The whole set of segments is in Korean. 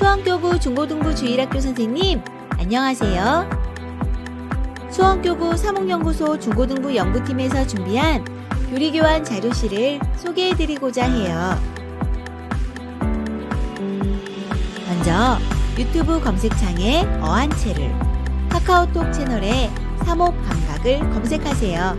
수원교구 중고등부 주일학교 선생님, 안녕하세요. 수원교구 사목연구소 중고등부 연구팀에서 준비한 교리교환 자료실을 소개해드리고자 해요. 먼저 유튜브 검색창에 어한채를, 카카오톡 채널에 사목 감각을 검색하세요.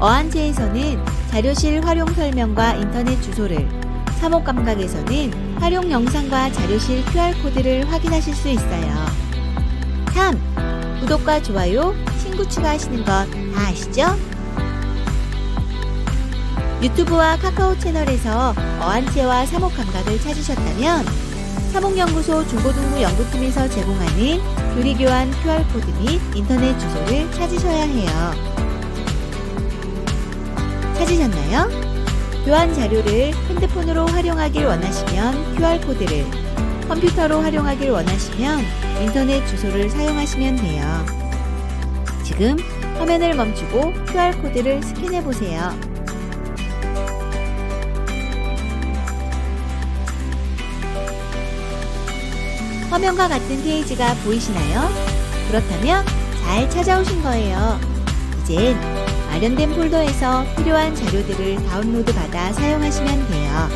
어한채에서는 자료실 활용 설명과 인터넷 주소를, 사목 감각에서는 활용 영상과 자료실 QR코드를 확인하실 수 있어요. 3. 구독과 좋아요, 친구 추가하시는 것 다 아시죠? 유튜브와 카카오 채널에서 어한채와 사목 감각을 찾으셨다면 사목연구소 중고등부 연구팀에서 제공하는 교리교환 QR코드 및 인터넷 주소를 찾으셔야 해요. 찾으셨나요? 교환 자료를 핸드폰으로 활용하길 원하시면 QR코드를, 컴퓨터로 활용하길 원하시면 인터넷 주소를 사용하시면 돼요. 지금 화면을 멈추고 QR코드를 스캔해 보세요. 화면과 같은 페이지가 보이시나요? 그렇다면 잘 찾아오신 거예요. 이젠 마련된 폴더에서 필요한 자료들을 다운로드 받아 사용하시면 돼요.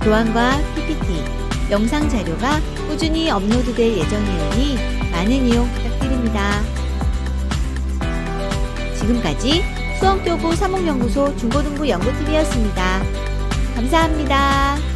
교환과 PPT, 영상 자료가 꾸준히 업로드될 예정이오니 많은 이용 부탁드립니다. 지금까지 수원교구 사목연구소 중고등부 연구팀이었습니다. 감사합니다.